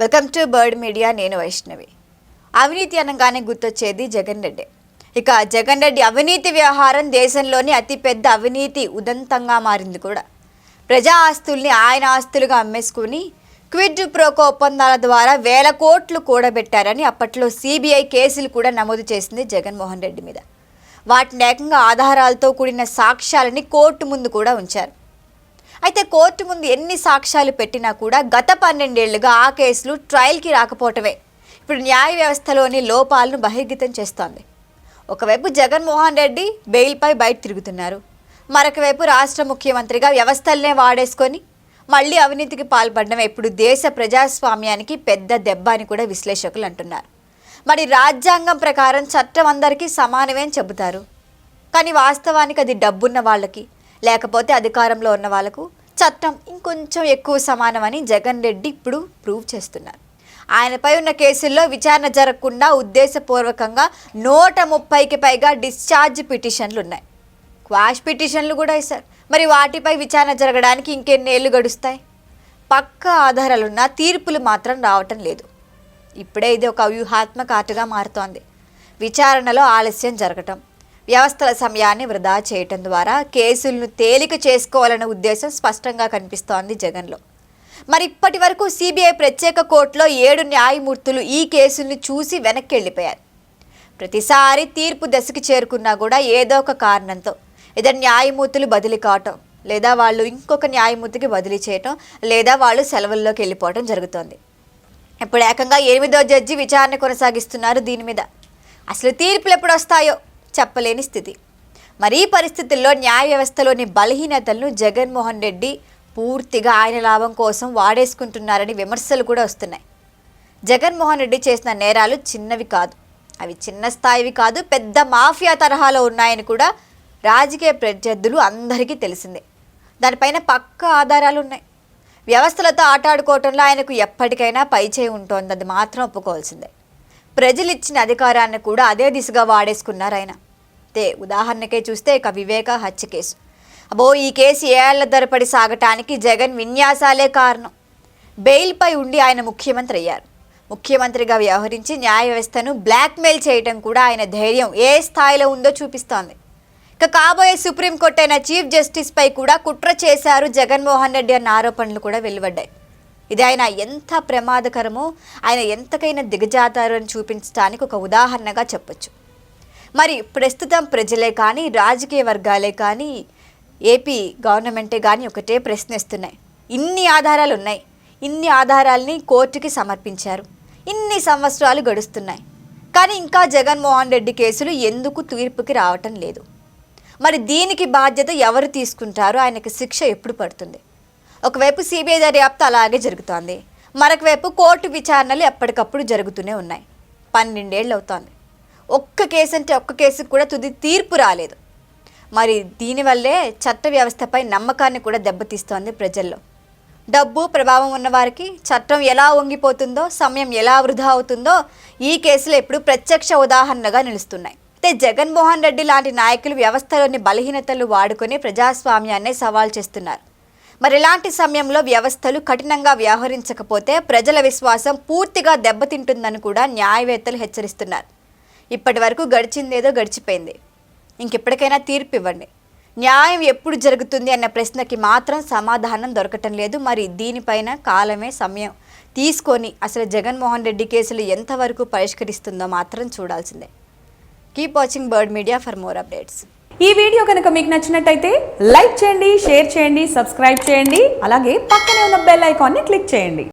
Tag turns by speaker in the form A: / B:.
A: Welcome to bird media నేను వైష్ణవి. అవినీతి అనగానే గుర్తొచ్చేది జగన్ రెడ్డి. ఇక జగన్ రెడ్డి అవినీతి వ్యవహారం దేశంలోని అతిపెద్ద అవినీతి ఉదంతంగా మారింది కూడా. ప్రజా ఆస్తుల్ని ఆయన ఆస్తులుగా అమ్మేసుకుని క్విడ్ ప్రోకో ఒప్పందాల ద్వారా వేల కోట్లు కూడబెట్టారని అప్పట్లో సిబిఐ కేసులు కూడా నమోదు చేసింది జగన్మోహన్ రెడ్డి మీద. వాటిని ఏకంగా ఆధారాలతో కూడిన సాక్ష్యాలని కోర్టు ముందు కూడా ఉంచారు. అయితే కోర్టు ముందు ఎన్ని సాక్ష్యాలు పెట్టినా కూడా గత పన్నెండేళ్ళుగా ఆ కేసులు ట్రయల్కి రాకపోవటమే. ఇప్పుడు న్యాయ వ్యవస్థలోని లోపాలను బహిర్గతం చేస్తోంది. ఒకవైపు జగన్మోహన్ రెడ్డి బెయిల్పై బయట తిరుగుతున్నారు. మరొకవైపు రాష్ట్ర ముఖ్యమంత్రిగా వ్యవస్థలనే వాడేసుకొని మళ్ళీ అవినీతికి పాల్పడడం ఇప్పుడు దేశ ప్రజాస్వామ్యానికి పెద్ద దెబ్బ అని కూడా విశ్లేషకులు అంటున్నారు. మరి రాజ్యాంగం ప్రకారం చట్టం అందరికీ సమానమే అని చెబుతారు. కానీ వాస్తవానికి అది డబ్బున్న వాళ్ళకి లేకపోతే అధికారంలో ఉన్న వాళ్ళకు చట్టం ఇంకొంచెం ఎక్కువ సమానమని జగన్ రెడ్డి ఇప్పుడు ప్రూవ్ చేస్తున్నారు. ఆయనపై ఉన్న కేసుల్లో విచారణ జరగకుండా ఉద్దేశపూర్వకంగా నూట ముప్పైకి పైగా డిశ్చార్జ్ పిటిషన్లు ఉన్నాయి క్వాష్ పిటిషన్లు కూడా ఇస్తారు మరి వాటిపై విచారణ జరగడానికి ఇంకెన్నేళ్ళు గడుస్తాయి? పక్క ఆధారాలున్న తీర్పులు మాత్రం రావటం లేదు. ఇప్పుడే ఇది ఒక వ్యూహాత్మక ఆటగా మారుతోంది. విచారణలో ఆలస్యం జరగటం. వ్యవస్థల సమయాన్ని వృధా చేయటం ద్వారా కేసులను తేలిక చేసుకోవాలనే ఉద్దేశం స్పష్టంగా కనిపిస్తోంది జగన్లో. మరి ఇప్పటి వరకు సిబిఐ ప్రత్యేక కోర్టులో ఏడు న్యాయమూర్తులు ఈ కేసుల్ని చూసి వెనక్కి వెళ్ళిపోయారు ప్రతిసారి తీర్పు దశకి చేరుకున్నా కూడా ఏదో ఒక కారణంతో ఇద్దరు న్యాయమూర్తులు బదిలీ కావటం లేదా వాళ్ళు ఇంకొక న్యాయమూర్తికి బదిలీ చేయటం లేదా వాళ్ళు సెలవుల్లోకి వెళ్ళిపోవటం జరుగుతోంది. ఇప్పుడు ఏకంగా ఎనిమిదో జడ్జి విచారణ కొనసాగిస్తున్నారు దీని మీద. అసలు తీర్పులు ఎప్పుడు వస్తాయో? చెప్పలేని స్థితి. మరి ఈ పరిస్థితుల్లో న్యాయ వ్యవస్థలోని బలహీనతలను జగన్మోహన్ రెడ్డి పూర్తిగా ఆయన లాభం కోసం వాడేసుకుంటున్నారని విమర్శలు కూడా వస్తున్నాయి. జగన్మోహన్ రెడ్డి చేసిన నేరాలు చిన్నవి కాదు. అవి చిన్న స్థాయివి కాదు పెద్ద మాఫియా తరహాలో ఉన్నాయని కూడా రాజకీయ ప్రత్యర్థులు అందరికీ తెలిసిందే. దానిపైన పక్క ఆధారాలు ఉన్నాయి వ్యవస్థలతో ఆటాడుకోవటంలో ఆయనకు ఎప్పటికైనా పైచేయి ఉంటోంది అది మాత్రం ఒప్పుకోవాల్సిందే. ప్రజలు ఇచ్చిన అధికారాన్ని కూడా అదే దిశగా వాడేసుకున్నారు ఆయన. తే ఉదాహరణకే చూస్తే ఇక వివేక హత్య కేసు. అబో ఈ కేసు ఏళ్ళ ధరపడి సాగటానికి జగన్ విన్యాసాలే కారణం. బెయిల్పై ఉండి ఆయన ముఖ్యమంత్రి అయ్యారు. ముఖ్యమంత్రిగా వ్యవహరించి న్యాయ వ్యవస్థను బ్లాక్మెయిల్ చేయడం కూడా ఆయన ధైర్యం ఏ స్థాయిలో ఉందో చూపిస్తోంది. ఇక కాబోయే సుప్రీంకోర్టు అయిన చీఫ్ జస్టిస్పై కూడా కుట్ర చేశారు జగన్మోహన్ రెడ్డి అన్న ఆరోపణలు కూడా వెలువడ్డాయి. ఇది ఆయన ఎంత ప్రమాదకరమో ఆయన ఎంతకైనా దిగజాతారు అని చూపించడానికి ఒక ఉదాహరణగా చెప్పొచ్చు. మరి ప్రస్తుతం ప్రజలే కానీ రాజకీయ వర్గాలే కానీ ఏపీ గవర్నమెంటే కానీ ఒకటే ప్రశ్నిస్తున్నాయి. ఇన్ని ఆధారాలు ఉన్నాయి. ఇన్ని ఆధారాల్ని కోర్టుకి సమర్పించారు. ఇన్ని సంవత్సరాలు గడుస్తున్నాయి. కానీ ఇంకా జగన్మోహన్ రెడ్డి కేసులు ఎందుకు తీర్పుకి రావటం లేదు? మరి దీనికి బాధ్యత ఎవరు తీసుకుంటారు? ఆయనకి శిక్ష ఎప్పుడు పడుతుంది? ఒకవైపు సిబిఐ దర్యాప్తు అలాగే జరుగుతోంది. మరొకవైపు కోర్టు విచారణలు ఎప్పటికప్పుడు జరుగుతూనే ఉన్నాయి. పన్నెండేళ్ళు అవుతోంది ఒక్క కేసు అంటే ఒక్క కేసుకు కూడా తుది తీర్పు రాలేదు. మరి దీనివల్లే చట్ట వ్యవస్థపై నమ్మకాన్ని కూడా దెబ్బతీస్తోంది ప్రజల్లో. డబ్బు ప్రభావం ఉన్నవారికి చట్టం ఎలా వంగిపోతుందో సమయం ఎలా వృధా అవుతుందో ఈ కేసులు ఇప్పుడు ప్రత్యక్ష ఉదాహరణగా నిలుస్తున్నాయి. అయితే జగన్మోహన్ రెడ్డి లాంటి నాయకులు వ్యవస్థలోని బలహీనతలు వాడుకొని ప్రజాస్వామ్యాన్ని సవాల్ చేస్తున్నారు. మరి ఇలాంటి సమయంలో వ్యవస్థలు కఠినంగా వ్యవహరించకపోతే ప్రజల విశ్వాసం పూర్తిగా దెబ్బతింటుందని కూడా న్యాయవేత్తలు హెచ్చరిస్తున్నారు. ఇప్పటి వరకు గడిచిందేదో గడిచిపోయింది. ఇంకెప్పటికైనా తీర్పు ఇవ్వండి. న్యాయం ఎప్పుడు జరుగుతుంది అన్న ప్రశ్నకి మాత్రం సమాధానం దొరకటం లేదు. మరి దీనిపైన కాలమే సమయం. తీసుకొని అసలు జగన్మోహన్ రెడ్డి కేసులు ఎంతవరకు పరిష్కరిస్తుందో మాత్రం చూడాల్సిందే. Keep watching Bird Media for more updates
B: ఈ వీడియో కనుక మీకు నచ్చినట్టయితే లైక్ చేయండి షేర్ చేయండి సబ్స్క్రైబ్ చేయండి. అలాగే పక్కనే ఉన్న బెల్ ఐకాన్ని క్లిక్ చేయండి.